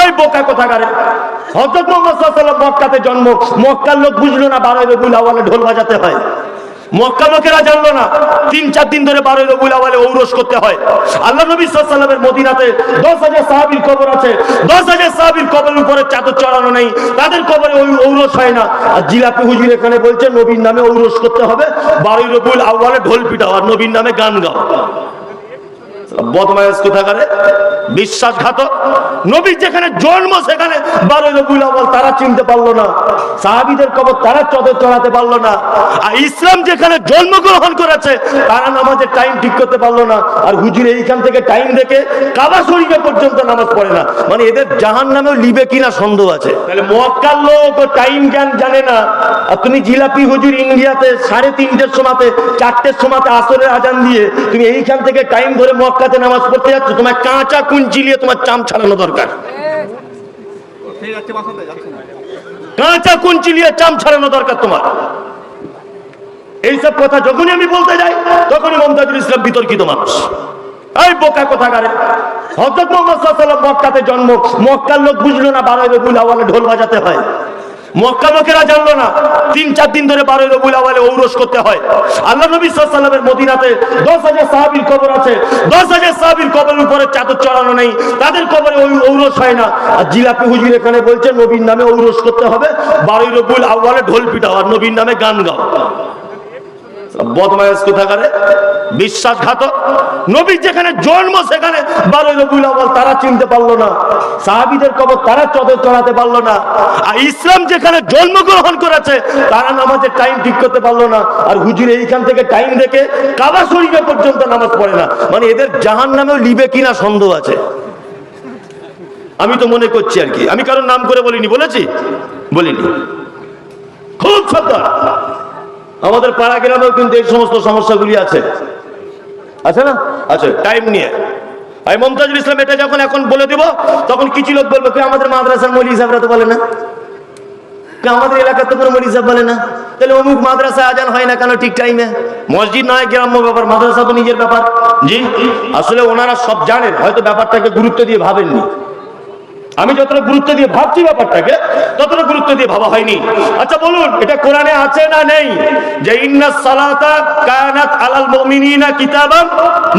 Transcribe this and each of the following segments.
এই বোকা কোথাকারে? হজরত মোহাম্মদ সাল্লাল্লাহু মক্কাতে জন্ম। মক্কার লোক বুঝলো না বারোই রবিউল আওয়ালে ঢোল বাজাতে হয়। মক্কা লোকেরা জানলো না, তিন, চার দিন ধরে বারোই রবিউল আওয়ালে ঔরস করতে হয়। আল্লাহ নবী সাল্লামের মদিনাতে দশ হাজার সাহাবীর কবর আছে। দশ হাজার সাহাবীর কবরের উপরে চাদর চড়ানো নেই। তাদের কবরে ওই ঔরস হয় না। আর জিলাপি হুজুর এখানে বলছে, নবীর নামে ঔরস করতে হবে। বারোই রবিউল আওয়ালে ঢোল পিটাও, আর নবীর নামে গান গাও। বদমায়াস বিশ্বাসঘাতক। নবীর যেখানে জন্ম, সেখানে আউয়াল, তারা চিনতে পারল না। সাহাবীদের কবর তারা চদর চড়াতে পারল না। আর ইসলাম যেখানে করেছে, তারা নামাজের টাইম ঠিক করতে পারল না। আর হুজুর এইখান থেকে টাইম কাবা শরীফে পর্যন্ত নামাজ পড়ে না। মানে এদের জাহান নামেও লিবে কিনা সন্দেহ আছে। তাহলে মক্কার লোক টাইম জ্ঞান জানে না। আর তুমি জিলাপি হুজুর ইন্ডিয়াতে সাড়ে তিনটের সময়তে, চারটের সময়তে আসরের আজান দিয়ে, তুমি এইখান থেকে টাইম ধরে মক্কাতে নামাজ পড়তে যাচ্ছ, তোমার কাঁচা কুঞ্চিলিয়ে তোমার চাম ছাড়ানো দরকার। কাঁচা কুঞ্চিলিয়ে চাম ছাড়ানো দরকার তোমার। এইসব কথা যখনই আমি বলতে যাই, তখনই মমতাজুল ইসলাম বিতর্কিত মানুষ। এই বোকা কোথাকারে। হজরত মোহাম্মদ মক্কাতে জন্ম, মক্কার লোক বুঝলো না বারোই রবিউল আওয়ালে ঢোল বাজাতে হয়। মক্কা লোকেরা জানলো না। তিন, চার দিন ধরে বারোই রবুল আওয়ালে ঔরস করতে হয়। আল্লাহ নবী সাল্লামের মদিনাতে দশ হাজার সাহাবীর কবর আছে। দশ হাজার সাহাবির কবরের উপরে চাদর চড়ানো নেই। তাদের কবরে ওই ঔরস হয় না। আর জিলাপি হুজুর এখানে বলছে, নবীর নামে ঔরস করতে হবে। বারোই রবুল আওয়ালে ঢোল পিটাও, আর নবীর নামে গান গাও। বদমায়াস কোথাকারে? বিশ্বাসঘাতক। নবীর যেখানে জন্ম, সেখানে বারোই রবিউল আউয়াল তারা চিনতে পারল না। সাহাবীদের কবর তারা চদর চড়াতে পারল না। আর ইসলাম যেখানে জন্মগ্রহণ করেছে, তারা নামাজের টাইম ঠিক করতে পারল না। আর হুজুর এইখান থেকে টাইম দেখে কাবা শরীফে পর্যন্ত নামাজ পড়ে না। মানে এদের জাহান নামেও লিবে কিনা সন্দেহ আছে। আমি তো মনে করছি আর কি। আমি কারোর নাম করে বলিনি, বলেছি? বলিনি। খুব সত্তর আমাদের পাড়া গ্রামেও কিন্তু এই সমস্ত সমস্যাগুলি আছে। আছে না? আছে টাইম নিয়ে। আমি মমতাজুল ইসলাম, এটা যখন এখন বলে দিব, তখন কিছু লোক বলবে? "কে আমাদের মাদ্রাসার মৌলী সাহেবরা তো বলে না। আমাদের এলাকার তো কোনো মৌলী সাহেব বলে না। তাহলে অমুক মাদ্রাসা আজান হয় না কেন ঠিক টাইমে মসজিদ নয়, গ্রাম্য ব্যাপার, মাদ্রাসা তো নিজের ব্যাপার। জি? আসলে ওনারা সব জানেন, হয়তো ব্যাপারটাকে গুরুত্ব দিয়ে ভাবেননি। আমি যতটা গুরুত্ব দিয়ে ভাবছি ব্যাপারটাকে, ততটা গুরুত্ব দিয়ে ভাবা হয়নি। আচ্ছা বলুন, এটা কোরআনে আছে না নেই? যে ইন্না সালাতা কায়ানাত আলাল মুমিনিনা কিতাবাম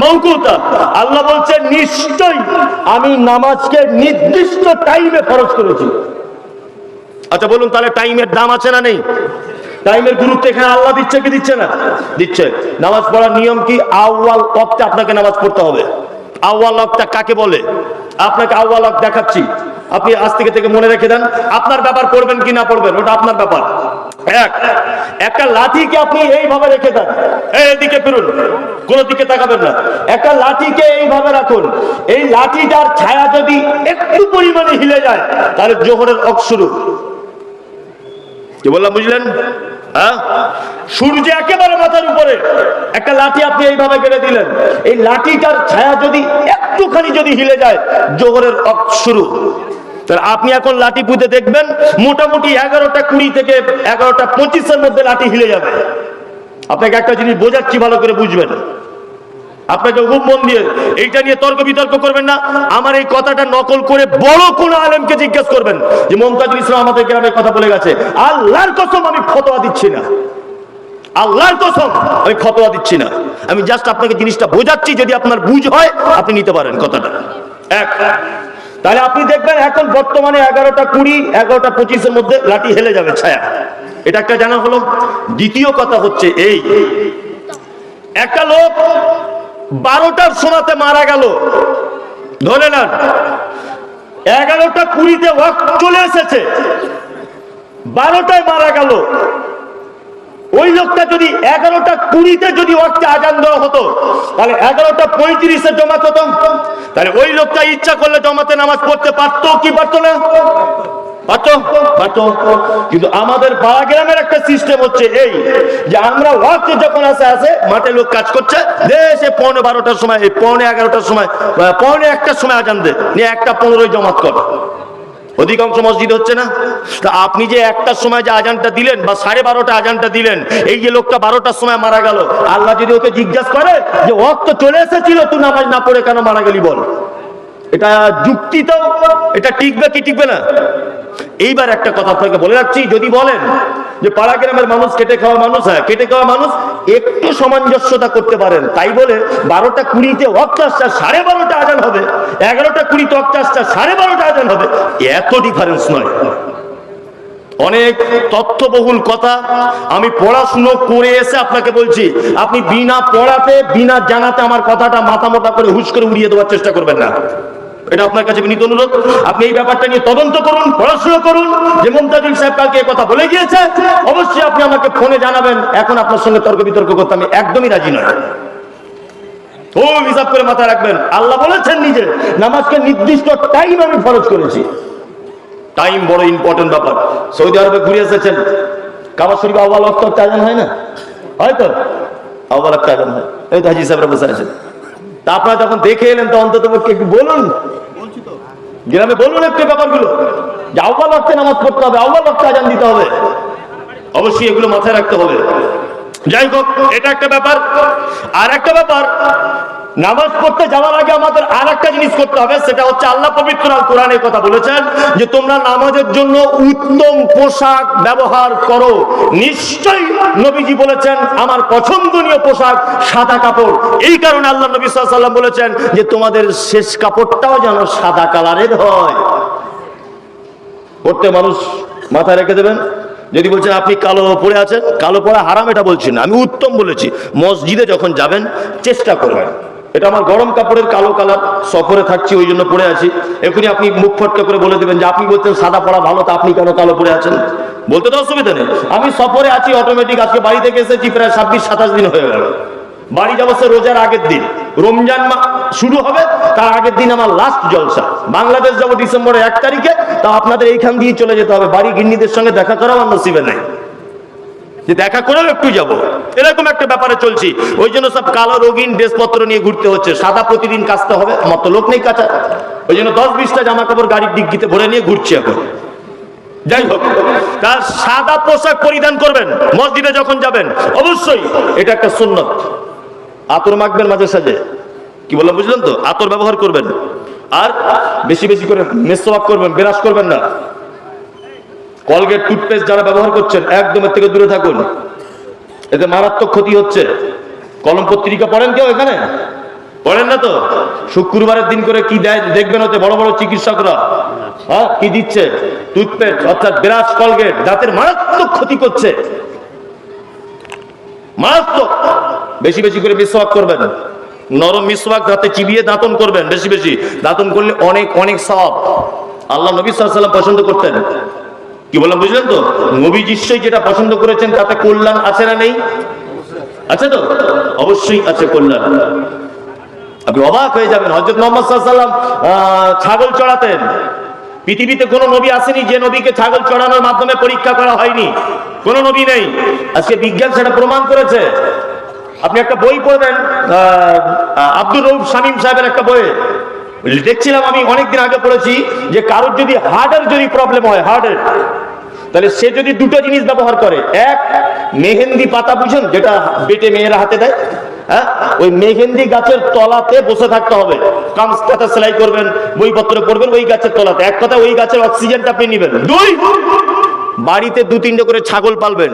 মাওকুতা। আল্লাহ বলছে, নিশ্চয়ই আমি নামাজকে নির্দিষ্ট টাইমে ফরজ করেছি। আচ্ছা বলুন, তাহলে টাইমের দাম আছে না নেই? টাইমের গুরুত্ব এখানে আল্লাহ দিচ্ছে কি দিচ্ছে না? দিচ্ছে। নামাজ পড়ার নিয়ম কি? আউয়াল ওয়াক্তে আপনাকে নামাজ পড়তে হবে। আউয়াল ওয়াক্তটা কাকে বলে? আপনাকে আউয়াল ওয়াক্ত দেখাচ্ছি। আপনি আজ থেকে থেকে মনে রেখে দেন, আপনার ব্যাপার করবেন কি না করবেন ওটা আপনার ব্যাপার। এক, একটা লাঠিকে আপনি এইভাবে রেখে দেন, এই এদিকে ফিরুন, কোন দিকে তাকাবেন না। একটা লাঠিকে এইভাবে রাখুন, এই লাঠিটার ছায়া যদি একটু পরিমাণে হিলে যায়, তাহলে জোহরের অক শুরু। কি বললাম, বুঝলেন? হ্যাঁ? সূর্য একেবারে মাথার উপরে। একটা লাঠি আপনি এইভাবে কেটে দিলেন। এই লাঠিটার ছায়া যদি একটুখানি যদি হিলে যায়, জোহরের শুরু। তাহলে আপনি এখন লাঠি পুঁতে দেখবেন, মোটামুটি এগারোটা কুড়ি থেকে এগারোটা পঁচিশের মধ্যে লাঠি হিলে যাবে। আপনাকে একটা জিনিস বোঝাচ্ছি, ভালো করে বুঝবেন। আপনাকে মন দিয়ে এইটা নিয়ে তর্ক বিতর্ক করবেন না। আমার এই কথাটা নকল করে বড় কোন আলেমকে জিজ্ঞেস করবেন যে, মমতাজুল ইসলাম আমাদের গ্রামে কথা বলে গেছে, আল্লাহর কসম আমি ফতোয়া দিচ্ছি না। আল্লাহর কসম আমি ফতোয়া দিচ্ছি না। আমি জাস্ট আপনাকে জিনিসটা বোঝাচ্ছি, যদি আপনার বুঝ হয়, আপনি নিতে পারেন কথাটা। এক, তাহলে আপনি দেখবেন এখন বর্তমানে এগারোটা কুড়ি, এগারোটা পঁচিশের মধ্যে লাঠি হেলে যাবে, ছায়া। এটা একটা জানা হলো। দ্বিতীয় কথা হচ্ছে এই, একটা লোক বারোটার সময়তে মারা গেল। ধরে নেন। এগারোটা কুড়িতে ওয়াক চলে এসেছে। বারোটায় মারা গেল। ওই লোকটা যদি এগারোটা কুড়িতে যদি ওয়াক্তে আজান দেওয়া হতো, তাহলে এগারোটা পঁয়ত্রিশে জমা হতো। তাহলে ওই লোকটা ইচ্ছা করলে জমাতে নামাজ পড়তে পারতো কি পারতো না? কিন্তু আমাদের পাড়া গ্রামের একটা সিস্টেম হচ্ছে এই, যে আমরা ওয়াক্ত যখন আসে আসে মাঠে লোক কাজ করছে, দেশে পৌনে বারোটার সময়, এই পৌনে এগারোটার সময় পৌনে একটার সময় আজান দে নিয়ে একটা পনেরোই জমাত কর। অধিকাংশ মসজিদ হচ্ছে না। তা আপনি যে একটার সময় যে আজানটা দিলেন, বা সাড়ে বারোটা আজানটা দিলেন, এই যে লোকটা বারোটার সময় মারা গেল, আল্লাহ যদি ওকে জিজ্ঞাসা করে যে ওয়াক্ত চলে এসেছিল, তুই নামাজ না পড়ে কেন মারা গেলি বল? এটা যুক্তিতেও এটা টিকবে কি টিকবে না? এইবার একটা কথা আপনাকে বলে রাখছি, যদি বলেন যে পাড়া গ্রামের মানুষ কেটে খাওয়া মানুষ হ্যাঁ কেটে খাওয়া মানুষ একটু সামঞ্জস্যতা করতে পারেন। তাই বলে বারোটা কুড়িতে অক্টাসটা সাড়ে বারোটা আজান হবে, এগারোটা কুড়িতে অক্টাসটা সাড়ে বারোটা আজান হবে, এত ডিফারেন্স নয়। অনেক তথ্যবহুল কথা, আমি পড়াশুনো করে এসে আপনাকে বলছি, আপনি বিনা পড়াতে, বিনা জানাতে আমার কথাটা মাথা মোটা করে হুশ করে উড়িয়ে দেওয়ার চেষ্টা করবেন না। এটা আপনার কাছে বিনীত অনুরোধ। আপনি এই ব্যাপারটা নিয়ে তদন্ত করুন, পড়াশোনা করুন। যে মমতাজুল সাহেব কালকে কথা বলে গিয়েছে, অবশ্যই আপনি আমাকে ফোনে জানাবেন। এখন আপনার সঙ্গে তর্ক বিতর্ক করতে আমি একদমই রাজি নয় ও হিসাব করে রাখবেন। আল্লাহ বলেছেন নিজে, নামাজকে নির্দিষ্ট টাইম আমি ফরজ করেছি। টাইম বড় ইম্পর্টেন্ট ব্যাপার। সৌদি আরবে ঘুরে এসেছেন। কাবা শরীফ আওয়াল আজান হয় না? হয়তো আওয়াল একটা আজান হয়। এই তো হাজি সাহেবরা বসে আছেন। তা আপনারা যখন দেখে এলেন, তো অন্তত একটু বলুন। গ্রামে বলুন একটু ব্যাপারগুলো। যে আহ্বাল রক্তে নামাজ পড়তে হবে আহ্বাল রক্তে আজান দিতে হবে। অবশ্যই এগুলো মাথায় রাখতে হবে। যাই হোক, এটা একটা ব্যাপার। আর একটা ব্যাপার নামাজ পড়তে যাওয়ার আগে আমাদের আর একটা জিনিস করতে হবে, সেটা হচ্ছে আল্লাহ পবিত্র আল কথা বলেছেন যে তোমরা নামাজের জন্য উত্তম পোশাক ব্যবহার করো। নিশ্চয়ই নবীজি বলেছেন, আমার পছন্দনীয় পোশাক সাদা কাপড়। এই কারণে আল্লাহ নবী সাল্লাম বলেছেন যে তোমাদের শেষ কাপড়টাও যেন সাদা কালারের হয়। পড়তে মানুষ মাথায় রেখে দেবেন। যদি বলছেন, আপনি কালো পরে আছেন? কালো পরা হারাম এটা বলছি না, আমি উত্তম বলেছি। মসজিদে যখন যাবেন, চেষ্টা করবেন। এটা আমার গরম কাপড়ের কালো কালার, সফরে থাকছি, ওই জন্য পরে আছি। এখনই আপনি মুখ ফটকা করে বলে দেবেন যে আপনি বলছেন সাদা পড়া ভালো, তা আপনি কেন কালো পরে আছেন? বলতে তো অসুবিধা নেই। আমি সফরে আছি অটোমেটিক আজকে বাড়ি থেকে এসেছি, প্রায় ছাব্বিশ, সাতাশ দিন হয়ে গেল। বাড়ি যাব সে রোজার আগের দিন। রমজান শুরু হবে, তার আগের দিন আমার লাস্ট জলসা। বাংলাদেশ যাব ডিসেম্বরের এক তারিখে, তা আপনাদের এইখান দিয়ে চলে যেতে হবে। বাড়ি গিন্নিদের সঙ্গে দেখা করা আমার নসিবে নাই। যে দেখা করেও একটু যাব। এরকম একটা ব্যাপারে চলছি। ওই জন্য সব কালো রঙিন ড্রেসপত্র নিয়ে ঘুরতে হচ্ছে। সাদা প্রতিদিন কাচতে হবে, আমার তো লোক নেই কাঁচা। ওই জন্য দশ বিশটা জামা কাপড় গাড়ির ডিগ্গিতে ভরে নিয়ে ঘুরছি এখন। যাই হোক, তার সাদা পোশাক পরিধান করবেন, মসজিদে যখন যাবেন, অবশ্যই এটা একটা সুন্নত। আতর মাখবেন মাঝে সাঝে। কি বললাম, বুঝলেন তো? আতর ব্যবহার করবেন। আর বেশি বেশি করে মেসওয়াক করবেন বিরাস করবেন না। কলগেট টুথপেস্ট যারা ব্যবহার করছেন একদম এর থেকে দূরে থাকুন। এতে মারাত্মক ক্ষতি হচ্ছে। কলম পত্রিকা পড়েন কেউ এখানে? পড়েন না তো? শুক্রবারের দিন করে কি দেয় দেখবেন হতে বড় বড় চিকিৎসকরা? হ্যাঁ কি দিচ্ছে? টুথপেস্ট, অর্থাৎ বিরাজ কলগেট, দাঁতের মারাত্মক ক্ষতি করছে। মারাত্মক। বেশি বেশি করে মিসওয়াক করবেন। নরম মিসওয়াক দাঁতে চিবিয়ে দাঁতন করবেন, বেশি বেশি। দাঁতন করলে অনেক অনেক সব আল্লাহ নবী সাল্লাম পছন্দ করতেন। কি বললাম, বুঝলেন তো? নবী নিশ্চয়ই যেটা পছন্দ করেছেন, তাতে কল্যাণ আছে না নেই? আছে তো? অবশ্যই আছে কল্যাণ। আপনি অবাক হয়ে যাবেন হজরত মোহাম্মদ সাল্লাম ছাগল চড়াতেন। পৃথিবীতে কোনো নবী আসেনি যে নবীকে ছাগল চড়ানোর মাধ্যমে পরীক্ষা করা হয়নি। কোনো নবী নেই। আজকে বিজ্ঞান সেটা প্রমাণ করেছে। আপনি একটা বই পড়বেন আব্দুর রৌফ শামীম সাহেবের একটা বই। দেখছিলাম আমি, অনেকদিন আগে পড়েছি যে কারোর যদি হার্টের যদি প্রবলেম হয়, হার্টের। তাহলে সে যদি দুটো জিনিস ব্যবহার করে, এক, মেহেন্দি পাতা বুঝেন, যেটা বেটে মেয়েরা হাতে দেয় হ্যাঁ? ওই মেহেন্দি গাছের তলাতে বসে থাকতে হবে। সেলাই করবেন, বইপত্র পড়বেন ওই গাছের তলাতে। এক কথা ওই গাছের অক্সিজেনটা আপনি নেবেন। দুই, বাড়িতে দু তিনটে করে ছাগল পালবেন।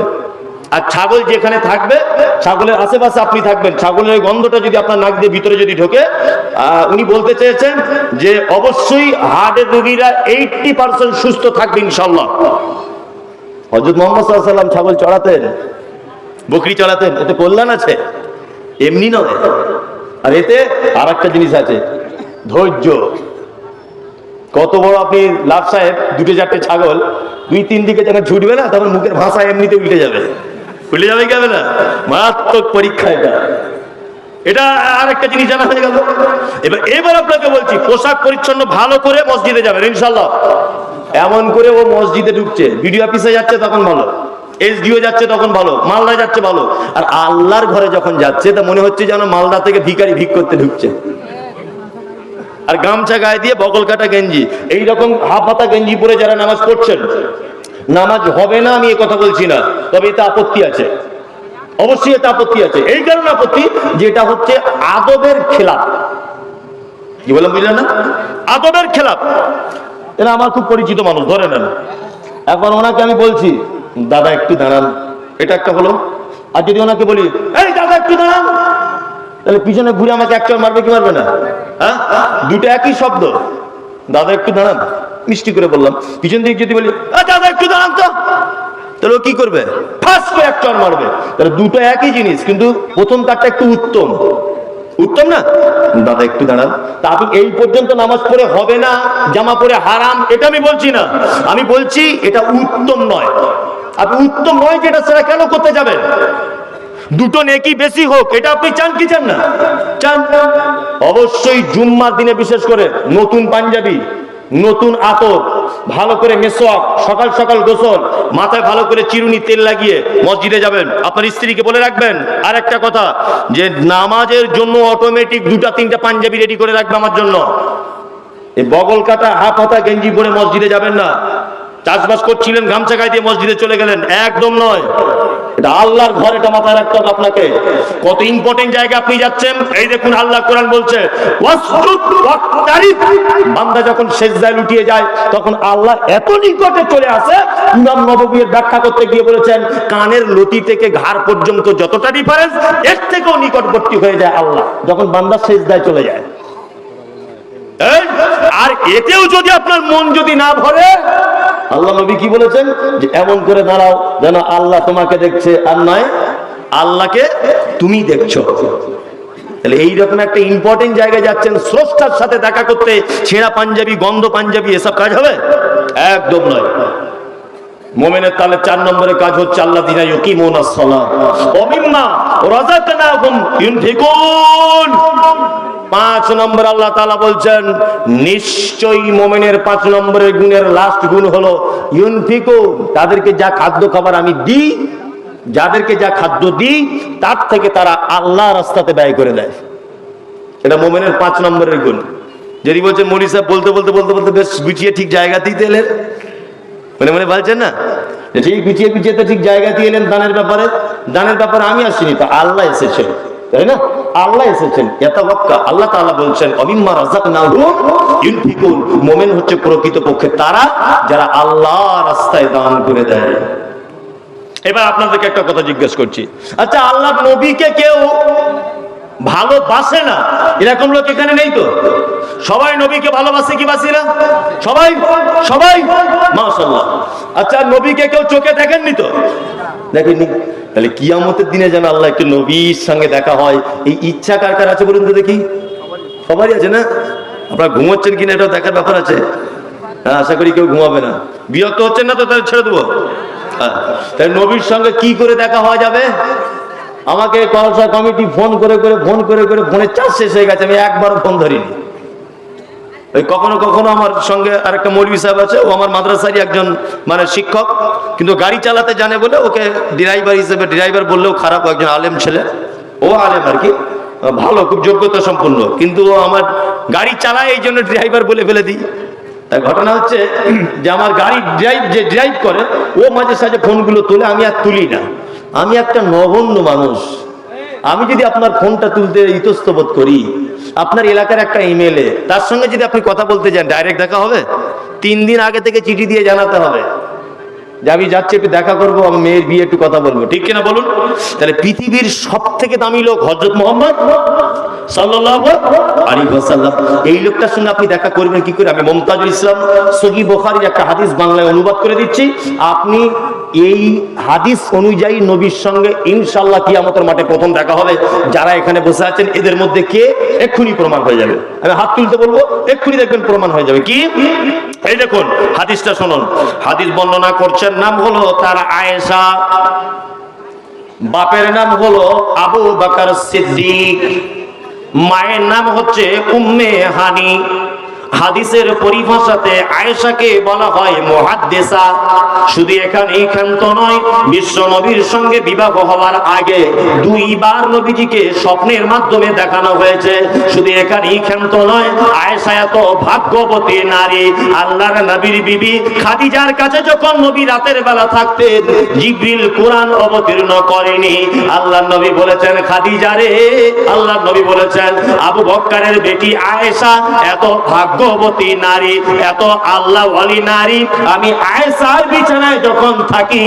আর ছাগল যেখানে থাকবে, ছাগলের আশেপাশে আপনি থাকবেন। ছাগলের গন্ধটা যদি আপনার নাক দিয়ে ভিতরে যদি ঢোকে উনি বলতে চেয়েছেন যে, অবশ্যই হার্টের রোগীরা এইটটি পার্সেন্ট সুস্থ থাকবে ইনশাল্লাহ হজরত মোহাম্মদ সাল্লাম ছাগল চড়াতেন, বকরি চড়াতেন, এতে কল্যাণ আছে? এমনি নয়। আর এতে আর একটা জিনিস আছে, ধৈর্য। কত বড় আপনি লাভ সাহেব, দুটো চারটে ছাগল, দুই তিন দিকে যখন ছুটবে না, তখন মুখের ভাষা এমনিতে উল্টে যাবে। উল্টে যাবে কি হবে না? মারাত্মক পরীক্ষা এটা। এটা আর একটা জিনিস জানা হয়ে গেল। এবার এবার আপনাকে বলছি, পোশাক পরিচ্ছন্ন ভালো করে মসজিদে যাবেন ইনশাল্লাহ এমন করে ও মসজিদে ঢুকছে বিডিও অফিসে যাচ্ছে তখন ভালো, এসডিও যাচ্ছে তখন ভালো, মালদায় যাচ্ছে ভালো। আর আল্লাহর ঘরে যখন যাচ্ছে, তা মনে হচ্ছে যেন মালদা থেকে ভিখারি ভিক করতে ঢুকছে। আর গামছা গায়ে দিয়ে বগল কাটা গেঞ্জি, এইরকম হাফ হাতা গেঞ্জি পরে যারা নামাজ পড়ছেন, নামাজ হবে না আমি এ কথা বলছি না, তবে এতে আপত্তি আছে। অবশ্যই এতে আপত্তি আছে। এই কারণে আপত্তি, যেটা হচ্ছে আদবের খেলাফ কি বললাম বুঝলেন না? আদবের খেলাপ। এরা আমার খুব পরিচিত মানুষ ধরে নেন। একবার ওনাকে আমি বলছি দাদা একটু দাঁড়ান। এটা একটা হলো। আর যদি ওনাকে বলি এই দাদা একটু দাঁড়ান। তাহলে পিছনে ঘুরে আমাকে এক চড় মারবে কি মারবে না? হ্যাঁ? দুটো একই শব্দ। দাদা একটু দাঁড়ান। মিষ্টি করে বললাম। পিছন দিকে যদি বলি "এ, দাদা একটু দাঁড়ান তো। তাহলে ও কি করবে? ফার্স্ট এক চড় মারবে। তাহলে দুটো একই জিনিস কিন্তু প্রথম তারটা একটু উত্তম। উত্তম না? দাদা একটু দাঁড়ান। তা আপনি এই পর্যন্ত নামাজ পড়ে হবে না জামা পরে হারাম এটা আমি বলছি না। আমি বলছি এটা উত্তম নয়। আপনি উত্তম নয় যেটা সেটা কেন করতে যাবেন? দুটো নেকি বেশি হোক এটা আপনি চান কি চান না? চান। অবশ্যই জুম্মার দিনে বিশেষ করে নতুন পাঞ্জাবি নতুন আতর, ভালো করে মেসোয়াক, সকাল সকাল গোসল, মাথায় ভালো করে চিরুনি তেল লাগিয়ে মসজিদে যাবেন। আপনার স্ত্রীকে বলে রাখবেন আর একটা কথা, যে নামাজের জন্য অটোমেটিক দুটা, তিনটা পাঞ্জাবি রেডি করে রাখবে আমার জন্য। এই বগল কাটা হাফ হাতা গেঞ্জি পরে মসজিদে যাবেন না। চাষবাস করছিলেন গামছা গায়ে দিয়ে মসজিদে চলে গেলেন, একদম নয়। এটা আল্লাহর ঘর, এটা মাথায় রাখতে হবে আপনাকে। কত ইম্পর্টেন্ট জায়গা আপনি যাচ্ছেন। এই দেখুন আল্লাহ কোরআন বলছে বান্দা যখন শেষ সেজদায় লুটিয়ে যায়, তখন আল্লাহ এত নিকটে চলে আসে, ইমাম নববীর ব্যাখ্যা করতে গিয়ে বলেছেন, কানের লতি থেকে ঘাড় পর্যন্ত যতটা ডিফারেন্স এর থেকেও নিকটবর্তী হয়ে যায় আল্লাহ। যখন বান্দা সেজদায় চলে যায়। আর এতেও যদি আপনার মন যদি না ভরে আল্লাহ নবী কি বলেছেন? যে এমন করে দাঁড়াও যেন আল্লাহ তোমাকে দেখছে আর নয় আল্লাহকে তুমি দেখছ। তাহলে এইরকম একটা ইম্পর্টেন্ট জায়গায় যাচ্ছেন স্রষ্টার সাথে দেখা করতে, ছেঁড়া পাঞ্জাবি, গন্ধ পাঞ্জাবি, এসব কাজ হবে? একদম নয়। মোমেনের তাহলে চার নম্বরের কাজ হচ্ছে আল্লাহ দিনা ইউকিমুন as-সালাহ ওয়া মিম্মা রাযাকনাহুম ইউনফিকুন। পাঁচ নম্বর আল্লাহ তাআলা বলছেন, নিশ্চয়ই মোমেনের পাঁচ নম্বরের গুণের লাস্ট গুণ হলো ইউনফিকুন তাদেরকে যা খাদ্য খাবার আমি দিই, যাদেরকে যা খাদ্য দিই, তার থেকে তারা আল্লাহ রাস্তাতে ব্যয় করে দেয়। এটা মোমেনের পাঁচ নম্বরের গুণ। যদি বলছেন মরি সাহেব বলতে বলতে বলতে বলতে বেশ গুছিয়ে ঠিক জায়গাতেই তো এলেন। মনে মনে বলছেন না? ঠিক গুছিয়ে গুছিয়ে তো ঠিক জায়গাতেই এলেন দানের ব্যাপারে। দানের ব্যাপারে আমি আসিনি, তো আল্লাহ এসেছেন। তাই না? আল্লাহ এসেছেন। এতাওয়াক্কা আল্লাহ বলছেন, অমিম্মা রাযাকনাহুম ইউনফিকুন। মুমিন হচ্ছে প্রকৃত পক্ষে তারা যারা আল্লাহ রাস্তায় দান করে দেয়। এবার আপনাদেরকে একটা কথা জিজ্ঞেস করছি। আচ্ছা আল্লাহ নবীকে কেউ ভালোবাসে না? এরকম লোক এখানে নেই তো? সবাই নবীকে ভালোবাসে কি বাসি না? সবাই সবাই? মাশাল্লাহ আচ্ছা নবীকে কেউ চোখে দেখেননি তো? দেখেননি। তাহলে কিয়ামতের দিনে যেন আল্লাহ একটু নবীর সঙ্গে দেখা হয় এই ইচ্ছা কার কার আছে বলুন তো দেখি? সবারই আছে না? আপনারা ঘুমোচ্ছেন কিনা এটাও দেখার ব্যাপার আছে। হ্যাঁ আশা করি কেউ ঘুমাবে না। বিরক্ত হচ্ছেন না তো? তাহলে ছেড়ে দেবো। হ্যাঁ, তাই নবীর সঙ্গে কি করে দেখা হওয়া যাবে? আমাকে কলসা কমিটি ফোন করে করে ফোন করে করে ফোনের চার্জ শেষ হয়ে গেছে আমি একবারও ফোন ধরিনি। কখনো কখনো আমার সঙ্গে আরেকটা মৌলভী সাহেব আছে, ও আমার মাদ্রাসারই একজন মানে শিক্ষক, কিন্তু গাড়ি চালাতে জানে বলে ওকে ড্রাইভার হিসেবে ড্রাইভার বললেও খারাপ একজন আলেম ছেলে। ও আলেম আর কি, ভালো, খুব যোগ্যতা সম্পন্ন। কিন্তু ও আমার গাড়ি চালায় এই জন্য ড্রাইভার বলে ফেলে দিই। ঘটনা হচ্ছে যে আমার গাড়ি ড্রাইভ যে ড্রাইভ করে, ও মাঝে সাঝে ফোনগুলো তোলে, আমি আর তুলি না। আমি একটা নগণ্য মানুষ। আমি যদি আপনার ফোনটা তুলতে ইতস্তবোধ করি, আপনার এলাকার একটা ইমেলে তার সঙ্গে যদি আপনি কথা বলতে যান ডাইরেক্ট দেখা হবে? তিন দিন আগে থেকে চিঠি দিয়ে জানাতে হবে। যে আমি যাচ্ছি, একটু দেখা করব, আমার মেয়ের বিয়ে, একটু কথা বলব। ঠিক কিনা বলুন? তাহলে পৃথিবীর সব থেকে দামি লোক হজরত মোহাম্মদ? এই লোকটার সঙ্গে আপনি দেখা করবেন কি করে? আমি মমতাজুল ইসলাম সহি বুখারীর একটা হাদিস বাংলায় অনুবাদ করে দিচ্ছি। আপনি এই হাদিস অনুযায়ী নবীর সঙ্গে ইনশাল্লাহ কিয়ামতের মাঠে প্রথম দেখা হবে। যারা এখানে বসে আছেন, এদের মধ্যে কে? এক্ষুনি প্রমাণ হয়ে যাবে। আমি হাত তুলতে বলব, এক্ষুনি দেখবেন প্রমাণ হয়ে যাবে। কি? এই দেখুন, হাদিসটা শুনুন। হাদিস বর্ণনা করছেন, নাম হলো তার আয়েশা। বাপের নাম হলো আবু বাকার সিদ্দিক। মায়ের নাম হচ্ছে উম্মে হানি। হাদিসের পরিভাষাতে আয়েশাকে বলা হয় মুহাদ্দিসা। শুধু এখানেই ক্ষান্ত নয়, বিশ্ব নবীর সঙ্গে বিবাহ হওয়ার আগে দুইবার নবীজিকে স্বপ্নের মাধ্যমে দেখানো হয়েছে। শুধু এখানেই ক্ষান্ত নয়, আয়েশা এত ভাগ্যবতী নারী, আল্লাহর নবীর বিবি খাদিজার কাছে যখন নবী রাতের বেলা থাকতেন, জিবরিল কোরআন অবতীর্ণ করেনি। আল্লাহ নবী বলেছেন, খাদিজা রে। আল্লাহ নবী বলেছেন, আবু বক্কারের বেটি আয়েশা এত ভাগ্যবতী নারী এত আল্লাহ নারী। আমি আয়সার বিছানায় যখন থাকি